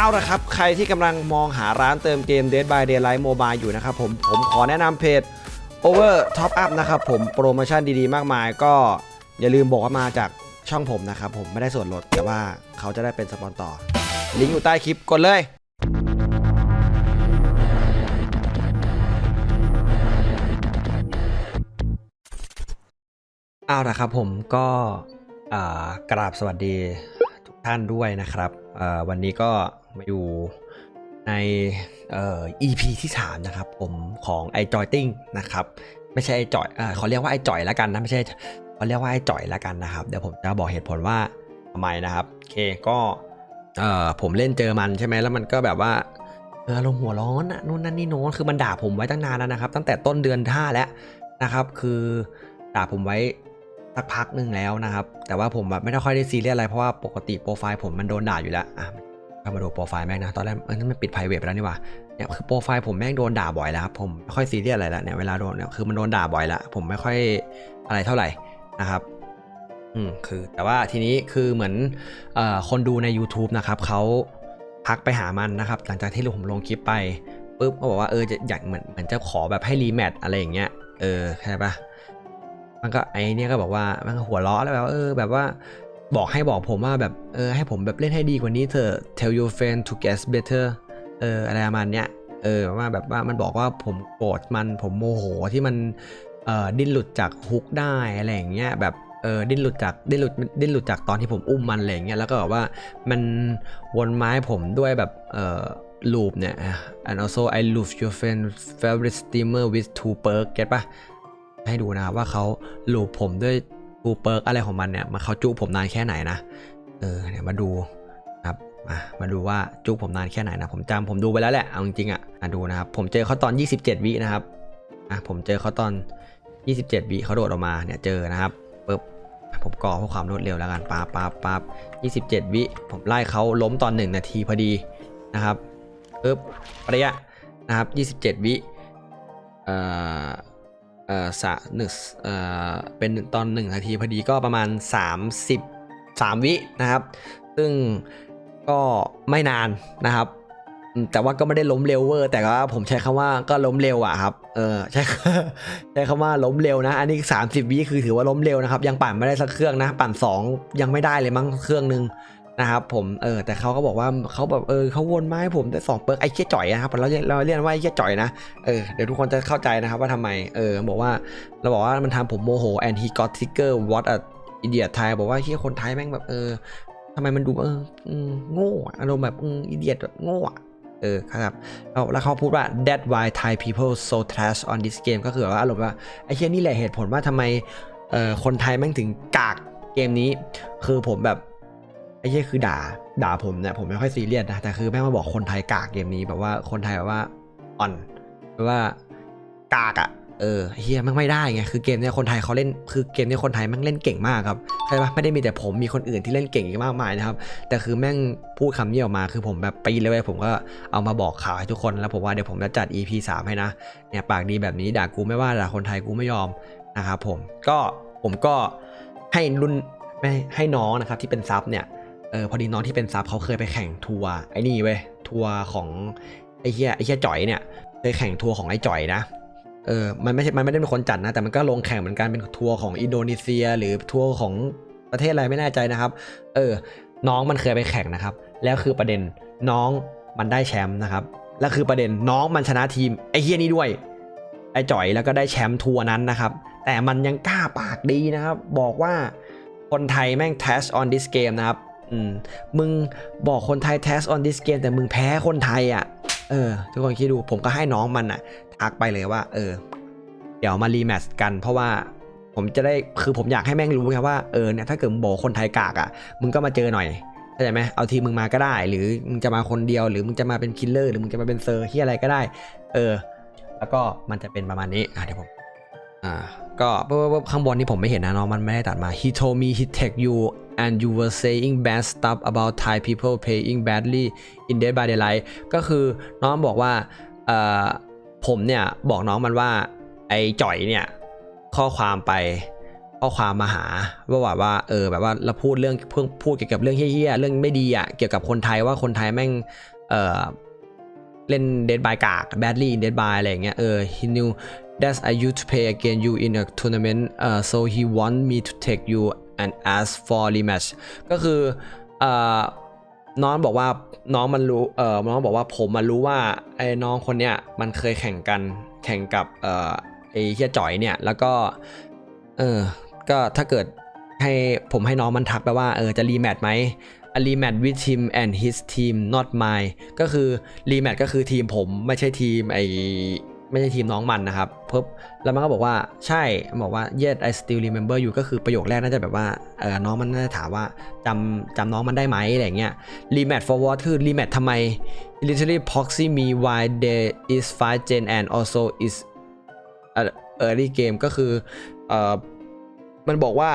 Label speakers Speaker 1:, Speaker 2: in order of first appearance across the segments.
Speaker 1: เอาละครับ ใครที่กำลังมองหาร้านเติมเกม Dead by Daylight Mobile อยู่นะครับผมผมขอแนะนำเพจ Over Top Up นะครับผมโปรโมชั่นดีๆ มากมายก็อย่าลืมบอกว่ามาจากช่องผมนะครับผมไม่ได้ส่วนลดแต่ว่าเขาจะได้เป็นสปอนต่อ ลิงก์อยู่ใต้คลิปกดเลยเอาละครับผมก็อ่ากราบสวัสดีทุกท่านด้วยนะครับวันนี้ก็ มาอยู่ในเอ่อ EP ที่ 3 นะครับ ผมของไอจอยติ้งนะครับ ไม่ใช่ไอจอยเอ่อเขาเรียกว่าไอจอยแล้วกันนะ ไม่ใช่เขาเรียกว่าไอจอยแล้วกันนะครับ เดี๋ยวผมจะบอกเหตุผลว่าทำไมนะครับโอเคก็เอ่อผมเล่นเจอมันใช่ไหมแล้วมันก็แบบว่าเอออารมณ์หัวร้อนนู่นนั่นนี่โน้นคือมันด่าผมไว้ตั้งนานแล้วนะครับ ตั้งแต่ต้นเดือนท่าแล้วนะครับ คือด่าผมไว้สักพักหนึ่งแล้วนะครับ แต่ว่าผมแบบไม่ได้ค่อยได้ซีเรียสอะไรเพราะว่าปกติโปรไฟล์ผมมันโดนด่าอยู่แล้วอะ ก็มาดูโปรไฟล์แม่งนะ ตอนแรกเออนั่นมันปิด p r i v a t ไปแล้วนี่หว่าเนี่ยคือโปรไฟล์ผมแม่งโดนด่าบ่อยแล้วครับ ผมไม่ค่อยซีเรียสอะไรแล้วเนี่ยเวลาโดนเนี่ยคือมันโดนด่าบ่อยแล้วผมไม่ค่อยอะไรเท่าไหร่นะครับอืมคือแต่ว่าทีนี้คือเหมือนเอ่อคนดูใน YouTube นะครับเขาพักไปหามันนะครับ หลังจากที่ผมลงคลิปไปปุ๊บก็บอกว่าเออจะอยากเหมือนเหมือนจะขอแบบให้รีแมทอะไรอย่างเงี้ยเออใช่ปะมันก็ไอเนี่ยก็บอกว่ามันก็หัวเราะแล้วแบบว่าเออแบบว่า บอกให้บอกผมว่าแบบเออให้ผมแบบเล่นให้ดีกว่านี้เถอะ tell your friend to get better เอออะไรประมาณเนี้ยเออว่าแบบว่ามันบอกว่าผมโกรธมันผมโมโหที่มันเออดิ้นหลุดจากฮุกได้อะไรอย่างเงี้ยแบบเออดิ้นหลุดจากดิ้นหลุดดิ้นหลุดจากตอนที่ผมอุ้มมันอะไรอย่างเงี้ยแล้วก็แบบว่ามันวนไม้ผมด้วยแบบเออลูปเนี่ย and also I love your friend favorite steamer with two perk เก็ตปะให้ดูนะครับว่าเขาลูบผมด้วย ปูเปิร์กอะไรของมันเนี่ยมาเขาจุผมนานแค่ไหนนะเออเนี่ยมาดูครับมามาดูว่าจุผมนานแค่ไหนนะผมจำผมดูไปแล้วแหละเอาจริงๆอะมาดูนะครับผมเจอเขาตอน 27 วินะครับอะผมเจอเขาตอน 27 วิเขาโดดออกมาเนี่ยเจอนะครับปึ๊บผมก่อเพื่อความรวดเร็วแล้วกันปั๊บปั๊บปั๊บ27วิผมไล่เขาล้มตอน1นาทีพอดีนะครับปึ๊บระยะนะครับ27วิเอ่อ เอ่อสะหนึ่งเอ่อเป็นตอนหนึ่งนาทีพอดีก็ประมาณ 30 3 วินะครับ ซึ่งก็ไม่นานนะครับ แต่ว่าก็ไม่ได้ล้มเร็วเวอร์ แต่ว่าผมใช้คำว่าก็ล้มเร็วอะครับ เออใช้ใช้คำว่าล้มเร็วนะ อันนี้ 30 วิคือถือว่าล้มเร็วนะครับ ยังปั่นไม่ได้สักเครื่องนะ ปั่น 2 ยังไม่ได้เลยมั้งเครื่องหนึง นะครับผมเออแต่เขาก็บอกว่าเขาแบบเออเขาวนมาให้ผมได้สองเปิร์กไอ้เชี่ยจ่อยนะครับเราเรียกเราเรียกว่าไอ้เชี่ยจ่อยนะเออเดี๋ยวทุกคนจะเข้าใจนะครับว่าทำไมเออบอกว่าเราบอกว่ามันทำผมโมโห and he got trigger what a idiot Thai บอกว่าที่คนไทยแม่งแบบเออทำไมมันดูเออโง่อารมณ์แบบอืม idiot แบบโง่เออครับแล้วเขาพูดว่า that why Thai people so trash on this game ก็คือว่าอารมณ์ว่าไอ้เชี่ยนี่แหละเหตุผลว่าทำไมเอ่อคนไทยแม่งถึงกากเกมนี้ คือผมแบบ ไอ้เชี่ยคือด่า ด่าผมเนี่ยผมไม่ค่อยซีเรียสนะแต่คือแม่งมาบอกคนไทยกากเกมนี้แบบว่าคนไทยแบบว่าอ่อนแปลว่ากากอะเออเฮียมันไม่ได้ไงคือเกมเนี้ยคนไทยเขาเล่นคือเกมเนี้ยคนไทยแม่งเล่นเก่งมากครับใช่ปะไม่ได้มีแต่ผมมีคนอื่นที่เล่นเก่งอีกมากมายนะครับแต่คือแม่งพูดคำนี้ออกมาคือผมแบบปีเลยเว้ยผมก็เอามาบอกข่าวให้ทุกคนแล้วผมว่าเดี๋ยวผมจะจัด EP 3 ให้นะเนี่ยปากดีแบบนี้ด่ากูไม่ว่าด่าคนไทยกูไม่ยอมนะครับผมก็ผมก็ให้รุ่นไม่ให้น้องนะครับที่เป็นซับเนี่ย เออพอดีน้องที่เป็นซับเขาเคยไปแข่งทัวร์ไอ้นี่เว้ยทัวร์ของไอ้เฮียไอ้เฮียจ่อยเนี่ยเคยแข่งทัวร์ของไอ้จ่อยนะเออมันไม่ใช่มันไม่ได้เป็นคนจัดนะ แต่มันก็ลงแข่งเหมือนกันเป็นทัวร์ของอินโดนีเซีย หรือทัวร์ของประเทศอะไรไม่แน่ใจนะครับ เออ น้องมันเคยไปแข่งนะครับ แล้วคือประเด็นน้องมันได้แชมป์นะครับ แล้วคือประเด็นน้องมันชนะทีมไอ้เฮียนี่ด้วย ไอ้จ่อยแล้วก็ได้แชมป์ทัวร์นั้นนะครับ แต่มันยังกล้าปากดีนะครับ บอกว่าคนไทยแม่ง test on this game นะครับ อืมมึงบอกคนไทย test on this game แต่มึงแพ้คนไทยอะ เออ ทุกคนคิดดูผมก็ให้น้องมันอะทักไปเลยว่า เออ เดี๋ยวมารีแมตช์กันเพราะว่าผมจะได้คือผมอยากให้แม่งรู้ไงว่าเออเนี่ยถ้าเกิดมึงบอกคนไทยกากอะ มึงก็มาเจอหน่อยเข้าใจไหมเอาทีมึงมาก็ได้ หรือมึงจะมาคนเดียวหรือมึงจะมาเป็นคิลเลอร์หรือมึงจะมาเป็นเซอร์ที่อะไรก็ได้ เออ แล้วก็มันจะเป็นประมาณนี้อะเดี๋ยวผมอ่าก็ปุ๊บปุ๊บข้างบนนี่ผมไม่เห็นนะน้องมันไม่ได้ตัดมา he told me he text you and you were saying bad stuff about Thai people paying badly in Dead by Daylight ก็คือน้องบอกว่าผมเนี่ยบอกน้องมันว่าไอ้จ่อยเนี่ยข้อความไปข้อความมาหาว่าแบบว่าเออแบบว่าเราพูดเรื่องเพิ่งพูดเกี่ยวกับเรื่องเฮี้ยๆเรื่องไม่ดีอะเกี่ยวกับคนไทยว่าคนไทยแม่งเออเล่นเดดบายกาก badly in dead by อะไรอย่างเงี้ยเออ he knew that I used to play against you in a tournament uh, so he want me to take you and ask for rematch ก็คืออน้องบอกว่าน้องมันรู้เออน้องบอกว่าผมมันรู้ว่าไอ้น้องคนเนี้ยมันเคยแข่งกันแข่งกับเออไอ้เฮียจ่อยเนี่ยแล้วก็เออก็ถ้าเกิดให้ผมให้น้องมันทักไปว่าเออจะรีแมตช์ไหม a rematch with him and his team not mine ก็คือรีแมตช์ก็คือทีมผมไม่ใช่ทีมไอ ไม่ใช่ทีมน้องมันนะครับเพิ่แล้วมันก็บอกว่าใช่บอกว่า yes I still remember you ก็คือประโยคแรกน่าจะแบบว่าเออน้องมันน่าจะถามว่าจำจำน้องมันได้ไหมอะไรเงี้ย rematch for what คือ rematch ทำไม literally proxy me why there is five gen and also is early game ก็คือเออมันบอกว่า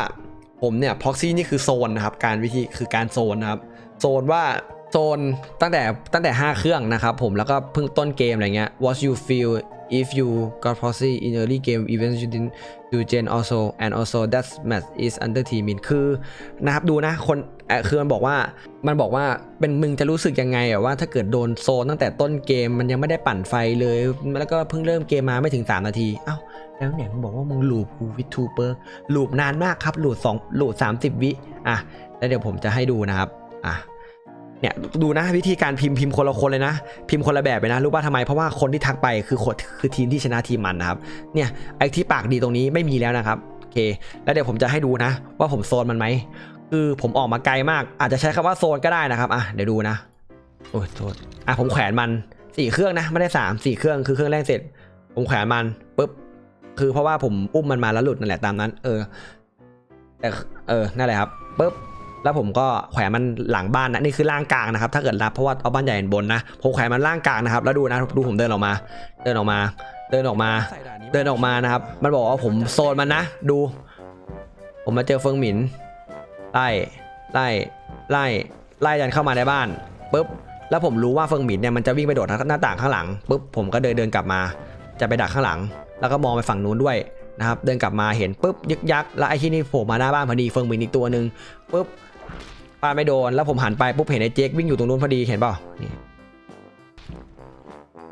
Speaker 1: ผมเนี่ย proxy นี่คือโซนนะครับการวิธีคือการโซนนะครับโซนว่าโซนตั้งแต่ตั้งแต่ 5 เครื่องนะครับผมแล้วก็เพิ่งต้นเกมอะไรเงี้ย what you feel if you got proxy in early game even you didn't do gen also and also that match is under team in คือนะครับดูนะคนคือมันบอกว่ามันบอกว่าเป็นมึงจะรู้สึกยังไงอะว่าถ้าเกิดโดนโซนตั้งแต่ต้นเกมมันยังไม่ได้ปั่นไฟเลย แล้วก็เพิ่งเริ่มเกมมาไม่ถึง 3 นาที เอ้า แล้วเนี่ยมึงบอกว่ามึงลูปกูวิทูเปอร์ลูปนานมากครับลูปสองลูปสามสิบวิอะแล้วเดี๋ยวผมจะให้ดูนะครับอะ เนี่ยดูนะวิธีการพิมพ์พิมพ์คนละคนเลยนะ พิมพ์คนละแบบเลยนะรู้ป่ะทำไมเพราะว่าคนที่ทักไปคือคนคือทีมที่ชนะทีมมันนะครับเนี่ยไอ้ที่ปากดีตรงนี้ไม่มีแล้วนะครับโอเค แล้วเดี๋ยวผมจะให้ดูนะ ว่าผมโซนมันไหมคือผมออกมาไกลมาก อาจจะใช้คำว่าโซนก็ได้นะครับอะเดี๋ยวดูนะโอ้ยโทษอะผมแขวนมันสี่เครื่องนะไม่ได้สามสี่เครื่องคือเครื่องแรกเสร็จ ผมแขวนมันปุ๊บคือเพราะว่าผมอุ้มมันมาแล้วหลุดนั่นแหละตามนั้น เออแต่เออนั่นแหละครับปุ๊บ แล้วผมก็แขวนมันหลังบ้านนะนี่คือล่างกลางนะครับ ถ้าเกิดรับเพราะว่าเอาบ้านใหญ่บนนะผมแขวนมันล่างกลางนะครับ แล้วดูนะดูผมเดินออกมา เดินออกมา เดินออกมา เดินออกมานะครับ มันบอกว่าผมโซนมันนะ ดู ผมมาเจอเฟิงหมินไล่ไล่ไล่ไล่ยันเข้ามาในบ้านปุ๊บแล้วผมรู้ว่าเฟิงหมินเนี่ยมันจะวิ่งไปโดดหน้าต่างข้างหลังปุ๊บผมก็เดินเดินกลับมา จะไปดักข้างหลัง แล้วก็มองไปฝั่งนู้นด้วยนะครับเดินกลับมาเห็นปุ๊บยึกยักแล้วไอ้ที่นี่โผล่มาหน้าบ้านพอดีเฟิงหมินอีกตัวหนึ่งปุ๊บ ปาไม่โดน แล้วผมหันไปปุ๊บเห็นไอ้เจ๊กวิ่งอยู่ตรงนู้นพอดีเห็นเปล่านี่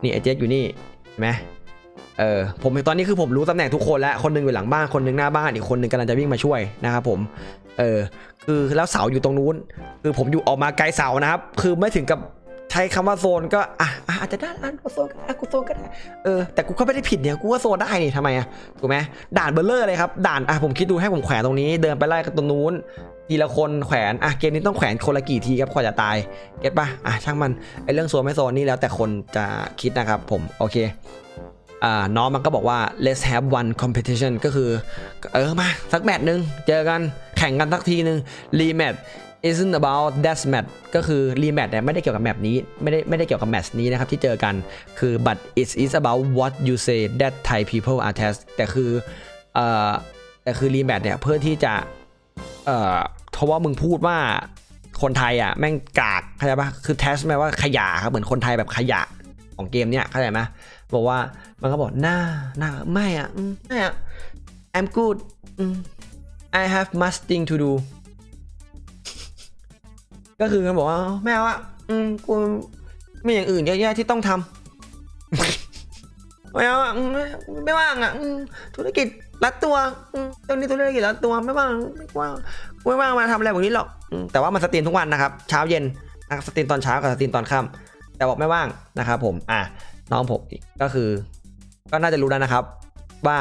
Speaker 1: นี่ไอ้เจ๊กอยู่นี่เห็นไหมเออผมตอนนี้คือผมรู้ตำแหน่งทุกคนแล้วคนหนึงอยู่หลังบ้านคนหนึงหน้าบ้านอีกคนหนึงกำลังจะวิ่งมาช่วยนะครับผมเออคือแล้วเสาอยู่ตรงนู้น คือผมอยู่ออกมาไกลเสานะครับ คือไม่ถึงกับใช้คำว่าโซนก็อะ อาจจะด้อันกูโซนก็ได้กูโซนก็ได้เออแต่กูก็ไม่ได้ผิดเนี่ยกูก็โซนได้นี่ทำไมอะถูกไหมด่านเบลเลอร์เลยครับด่านอะผมคิดดูให้ผมแขวนตรงนี้ เดินไปไล่กันตรงนู้นทีละคนแขวนอะเกมนี้ต้องแขวนคนละกี่ทีครับกว่าจะตายเก็ตปะอะช่างมันไอเรื่องโซนไม่โซนนี่แล้วแต่คนจะคิดนะครับผมโอเคอ่าน้องมันก็บอกว่า let's have one competition ก็คือ เออมา สักแมตช์หนึ่งเจอกันแข่งกันสักทีหนึ่ง rematch isn't about that match ก็คือ rematch เนี่ยไม่ได้เกี่ยวกับแมปนี้ไม่ได้ไม่ได้เกี่ยวกับแมตช์นี้นะครับที่เจอกันคือ but it is about what you say that Thai people are test แต่คือเอ่อแต่คือ rematch เนี่ยเพื่อที่จะเอ่อเพราะว่ามึงพูดว่าคนไทยอะแม่งกากเข้าใจปะคือ test แปลว่าขยะครับเหมือนคนไทยแบบขยะของเกมเนี้ยเข้าใจไหมบอกว่ามันก็บอกหน้าหน้าไม่อะไม่อะ I'm good I have much thing to do ก็คือมันบอกว่าไม่เอาอะอืมกูมีอย่างอื่นเยอะแยะที่ต้องทำไม่เอาอะไม่ว่างอะธุรกิจรัดตัวตรงนี้ธุรกิจรัดตัวไม่ว่างไม่ว่างไม่ว่างมาทำอะไรแบบนี้หรอกแต่ว่ามันสตรีมทุกวันนะครับ เช้าเย็นนะครับสตรีมตอนเช้ากับสตรีมตอนค่ำแต่บอกไม่ว่างนะครับผมอะน้องผมก็คือ ก็น่าจะรู้แล้วนะครับ ว่า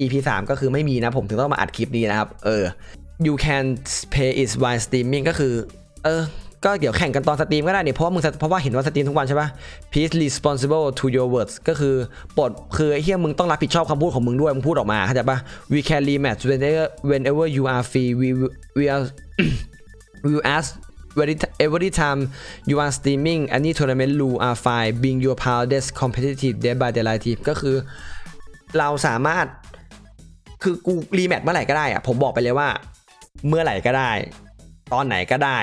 Speaker 1: EP 3ก็คือไม่มีนะผมถึงต้องมาอัดคลิปนี้นะครับ เออ you can pay is while streaming ก็คือ เออ ก็เดี๋ยวแข่งกันตอนสตรีมก็ได้เนี่ยเพราะว่ามึงเพราะว่าเห็นว่าสตรีมทุกวันใช่ปะ please responsible to your words ก็คือปลดคือไอ้เฮียมึงต้องรับผิดชอบคำพูดของมึงด้วย มึงพูดออกมาเข้าใจปะ we can rematch whenever whenever you are free we we are we will ask every ti- every time you are streaming any tournament rule are fine being your proudest competitive day by daylight team ก็คือเราสามารถคือกูรีแมทเมื่อไหร่ก็ได้อะผมบอกไปเลยว่า เมื่อไหร่ก็ได้ ตอนไหนก็ได้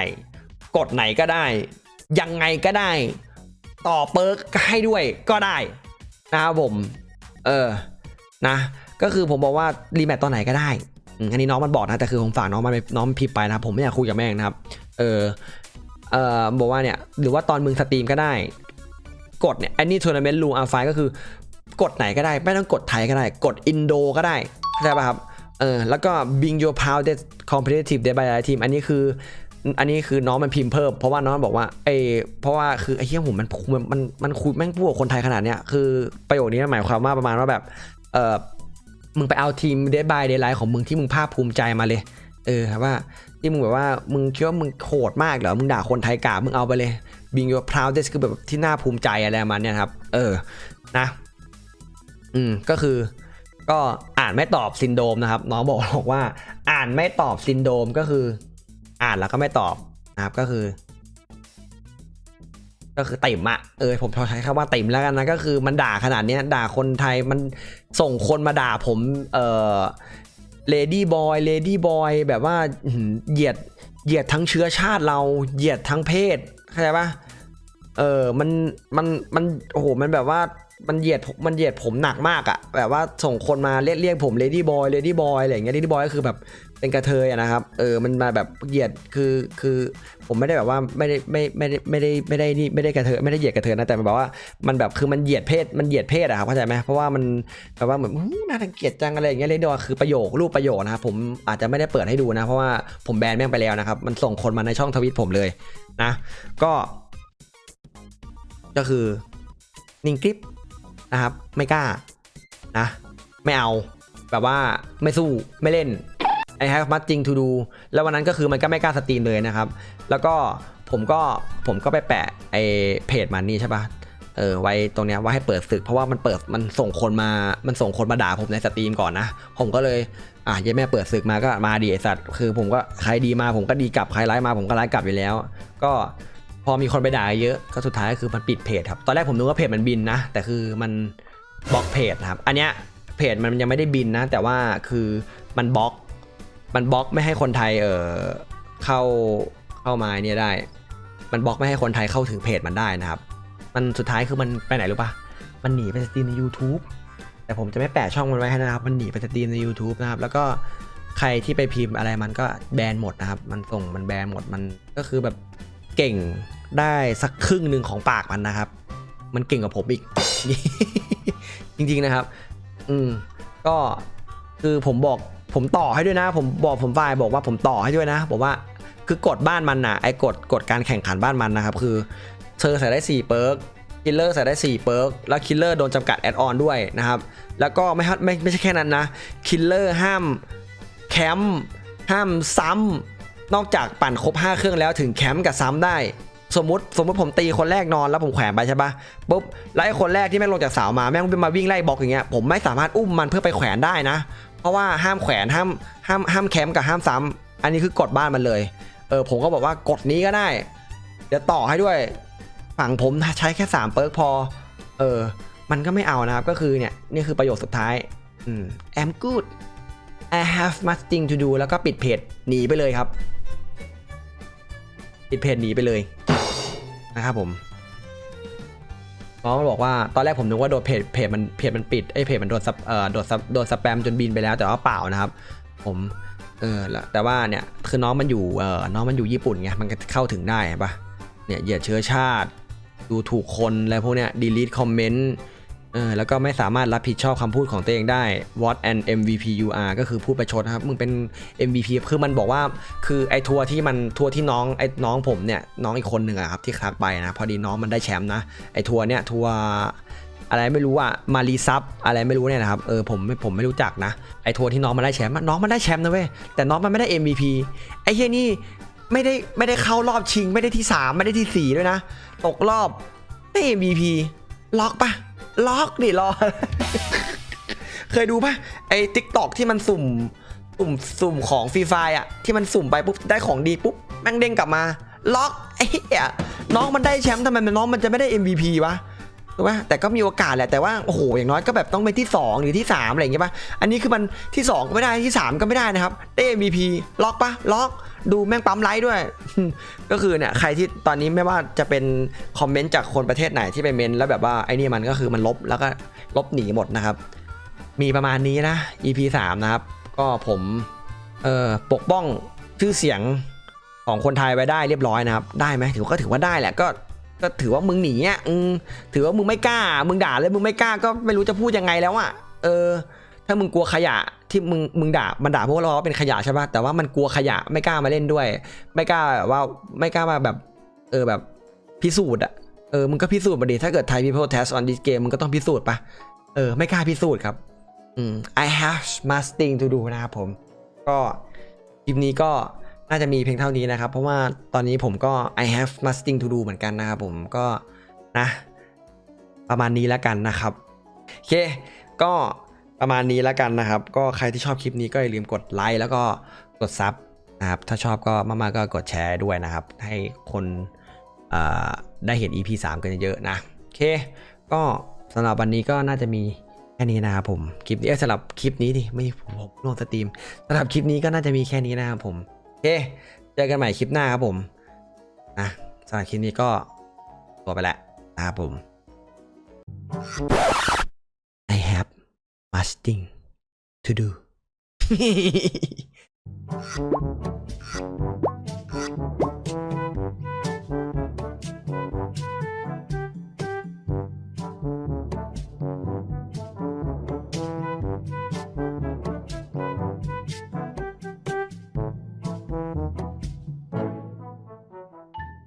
Speaker 1: กดไหนก็ได้ ยังไงก็ได้ ต่อเปิร์กให้ด้วยก็ได้นะครับผม เออนะ ก็คือผมบอกว่ารีแมทตอนไหนก็ได้อันนี้น้องมันบอกนะแต่คือผมฝากน้องมันไปน้องพิมพ์ไปนะครับผมไม่อยากคุยกับแม่งนะครับ เออเออบอกว่าเนี่ยหรือว่าตอนมึงสตรีมก็ได้ กดเนี่ยอันนี้ทัวร์นาเมนต์ลูอาไฟก็คือกดไหนก็ได้ ไม่ต้องกดไทยก็ได้ กดอินโดก็ได้เข้าใจป่ะครับเออแล้วก็ Bing Your Power to Competitive Day by Day Team อันนี้คือ อันนี้คือน้องมันพิมพ์เพิ่มเพราะว่าน้องบอกว่าเอเพราะว่าคือไอ้เหี้ยผมมันมันมันมันคุยแม่งพูดกับคนไทยขนาดเนี้ยคือประโยคนี้หมายความว่าประมาณว่าแบบเออมึงไปเอาทีม Day by Day Life ของมึงที่มึงภาคภูมิใจมาเลย เออครับว่าที่มึงแบบว่ามึงคิดว่ามึงโหดมากเหรอมึงด่าคนไทยกามึงเอาไปเลย Being Your Proudest คือแบบที่น่าภูมิใจอะไรประมาณเนี้ยครับ เออนะ อืมก็คือก็อ่านไม่ตอบซินโดมนะครับ น้องบอกบอกว่า อ่านไม่ตอบซินโดมก็คือ อ่านแล้วก็ไม่ตอบนะครับก็คือ ก็คือติ่มอะเออผมใช้คำว่าติ่มแล้วกันนะก็คือมันด่าขนาดเนี้ยด่าคนไทยมันส่งคนมาด่าผม เออเลดี้บอยเลดี้บอยแบบว่าเหยียดเหยียดทั้งเชื้อชาติเราเหยียดทั้งเพศเข้าใจปะเออมันมันมันโอ้โหมันแบบว่ามันเหยียดมมันเหยียดผมหนักมากอะแบบว่าส่งคนมาเรียกเรียกผมเลดี้บอยเลดี้บอยอะไรอย่างเงี้ยเลดี้บอยก็คือแบบ เป็นกระเทยอะนะครับ เออ มันมาแบบเหยียด คือ คือ ผมไม่ได้แบบว่าไม่ได้ไม่ไม่ได้ไม่ได้ไม่ได้นี่ไม่ได้กระเทยไม่ได้เหยียดกระเทยนะ แต่มันแบบว่า มันแบบ คือมันเหยียดเพศ มันเหยียดเพศอะครับ เข้าใจไหมเพราะว่ามันแบบว่าเหมือนน่ารังเกียจจังอะไรอย่างเงี้ยเลยเดียวาคือประโยครูปประโยคนะครับ ผมอาจจะไม่ได้เปิดให้ดูนะ เพราะว่าผมแบนแม่งไปแล้วนะครับ มันส่งคนมาในช่องทวิตผมเลยนะ ก็ ก็คือ นิ่งคลิปนะครับ ไม่กล้า นะ ไม่เอา แบบว่า ไม่สู้ ไม่เล่น ไอ have nothing to do แล้ววันนั้นก็คือมันก็ไม่กล้าสตรีมเลยนะครับ แล้วก็ผมก็ผมก็ไปแปะไอเพจมันนี่ใช่ปะเออไว้ตรงเนี้ยว่าให้เปิดศึก เพราะว่ามันเปิดมันส่งคนมา มันส่งคนมาด่าผมในสตรีมก่อนนะ ผมก็เลยอะยัยแม่เปิดศึกมาก็มาดีไอสัตว์คือผมก็ใครดีมาผมก็ดีกลับใครร้ายมาผมก็ร้ายกลับอยู่แล้ว ก็พอมีคนไปด่าเยอะก็สุดท้ายก็คือมันปิดเพจครับตอนแรกผมนึกว่าเพจมันบินนะ แต่คือมันบล็อกเพจครับ อันเนี้ยเพจมันยังไม่ได้บินนะ แต่ว่าคือมันบล็อก มันบล็อกไม่ให้คนไทยเออเข้าเข้ามาเนี่ยได้ มันบล็อกไม่ให้คนไทยเข้าถึงเพจมันได้นะครับ มันสุดท้ายคือมันไปไหนรู้ปะมันหนีไปสตรีมใน YouTube แต่ผมจะไม่แปะช่องมันไว้ให้นะครับ มันหนีไปสตรีมใน YouTube นะครับ แล้วก็ใครที่ไปพิมพ์อะไรมันก็แบนหมดนะครับ มันส่งมันแบนหมด มันก็คือแบบเก่งได้สักครึ่งหนึ่งของปากมันนะครับ มันเก่งกว่าผมอีก จริงๆนะครับ อืม ก็คือผมบอก ผมต่อให้ด้วยนะ ผมบอกผมฝ่ายบอกว่าผมต่อให้ด้วยนะบอกว่าคือกฎบ้านมันน่ะไอ้กฎกฎการแข่งขันบ้านมันนะครับคือเธอใส่ได้4เปิร์กคิลเลอร์ใส่ได้4เปิร์กแล้วคิลเลอร์โดนจำกัดแอดออนด้วยนะครับแล้วก็ไม่ฮัไม่ไม่ใช่แค่นั้นนะคิลเลอร์ห้ามแคมป์ห้ามซ้ำนอกจากปั่นครบ 5 เครื่องแล้วถึงแคมป์กับซ้ำได้สมมติสมมติผมตีคนแรกนอนแล้วผมแขวนไปใช่ปะปุ๊บแล้วไอ้คนแรกที่แม่งลงจากเสามาแม่งมาวิ่งไล่บล็อกอย่างเงี้ยผมไม่สามารถอุ้มมันเพื่อไปแขวนได้นะ ราะว่าห้ามแขวนห้ามห้ามห้ามแคมป์กับห้ามซ้ำอันนี้คือกฎบ้านมันเลยเออผมก็บอกว่ากฎนี้ก็ได้ เดี๋ยวต่อให้ด้วยฝั่งผมใช้แค่ 3 เปิร์กพอ เออ มันก็ไม่เอานะครับ ก็คือเนี่ย นี่คือประโยคสุดท้ายอืม I'm good I have nothing to do แล้วก็ปิดเพจหนีไปเลยครับ ปิดเพจหนีไปเลยนะครับผม น้องมันบอกว่าตอนแรกผมนึกว่าโดนเพจเพจมันเพจมันปิดไอ้เพจมันโดนซับเอ่อโดนซับโดนสแปมจนบินไปแล้วแต่ว่าเปล่านะครับ ผมเออแล้วแต่ว่าเนี่ยคือน้องมันอยู่เออน้องมันอยู่ญี่ปุ่นไงมันเข้าถึงได้ปะเนี่ยเหยียดเชื้อชาติ ดูถูกคนอะไรพวกเนี้ยดีลีทคอมเมนต์ ออแล้วก็ไม่สามารถรับผิดชอบคำพูดของตัวเองได้ what an MVP you are ก็คือพูดประชดนะครับ มึงเป็น MVP คือมันบอกว่า คือไอ้ทัวร์ที่มันทัวร์ที่น้องไอ้น้องผมเนี่ย น้องอีกคนหนึ่งอะครับที่ทักไปนะ พอดีน้องมันได้แชมป์นะ ไอ้ทัวร์เนี่ยทัวร์อะไรไม่รู้อะมารีซับอะไรไม่รู้เนี่ยนะครับ เออผมไม่ผมไม่รู้จักนะ ไอ้ทัวร์ที่น้องมันได้แชมป์อะน้องมันได้แชมป์นะเว้ย แต่น้องมันไม่ได้ MVP ไอ้เฮียนี่ไม่ได้ไม่ได้เข้ารอบชิง ไม่ได้ที่สามไม่ได้ที่สี่ด้วยนะ ตกรอบไม่ MVP ล็อกปะ ล็อกดิรอ เคยดูปะไอ้ทิกตอกที่มันสุ่มสุ่มสุ่มของฟรีไฟอะ ที่มันสุ่มไปปุ๊บได้ของดีปุ๊บแม่งเด้งกลับมา ล็อกไอ้เหี้ยน้องมันได้แชมป์ทำไมมันน้องมันจะไม่ได้ MVP วะถูกปะแต่ก็มีโอกาสแหละแต่ว่าโอ้โหอย่างน้อยก็แบบต้องเป็นที่ 2 หรือที่ 3 อะไรอย่างเงี้ยปะอันนี้คือมันที่ 2 ก็ไม่ได้ที่ 3 ก็ไม่ได้นะครับได้ MVP ล็อกปะล็อก ดูแม่งปั๊มไลค์ด้วย ก็คือเนี่ยใครที่ตอนนี้ไม่ว่าจะเป็นคอมเมนต์จากคนประเทศไหนที่ไปเมนแล้วแบบว่าไอ้นี่มันก็คือมันลบแล้วก็ลบหนีหมดนะครับ มีประมาณนี้นะ EP 3 นะครับ ก็ผมเอ่อปกป้องชื่อเสียงของคนไทยไว้ได้เรียบร้อยนะครับ ได้ไหมถือว่าก็ถือว่าได้แหละก็ก็ถือว่ามึงหนีอะถือว่ามึงไม่กล้า มึงด่าเลยมึงไม่กล้าก็ไม่รู้จะพูดยังไงแล้วอะเออ ถ้ามึงกลัวขยะที่มึงมึงด่ามันด่าพวกเราว่าเป็นขยะใช่ปะแต่ว่ามันกลัวขยะไม่กล้ามาเล่นด้วย ไม่กล้าแบบว่าไม่กล้ามาแบบ เออแบบพิสูจน์อะเออมึงก็พิสูจน์มาดิถ้าเกิดไทย people test on this game มึงก็ต้องพิสูจน์ปะเออไม่กล้าพิสูจน์ครับอืม I have masting to do นะครับผม ก็คลิปนี้ก็น่าจะมีเพียงเท่านี้นะครับ เพราะว่าตอนนี้ผมก็ I have masting to do เหมือนกันนะครับผมก็นะ ประมาณนี้แล้วกันนะครับ โอเค ก็ ประมาณนี้แล้วกันนะครับ ก็ใครที่ชอบคลิปนี้ก็อย่าลืมกดไลค์แล้วก็กดซับนะครับ ถ้าชอบก็มากๆก็กดแชร์ด้วยนะครับ ให้คนได้เห็น EP 3 กันเยอะๆนะ โอเค ก็สำหรับวันนี้ก็น่าจะมีแค่นี้นะครับผม คลิปนี้สำหรับคลิปนี้ดิ ไม่ผมลงสตรีมสำหรับคลิปนี้ก็น่าจะมีแค่นี้นะครับผม โอเค เจอกันใหม่คลิปหน้าครับผมนะสำหรับคลิปนี้ก็ตัวไปแล้วนะครับผม masting to do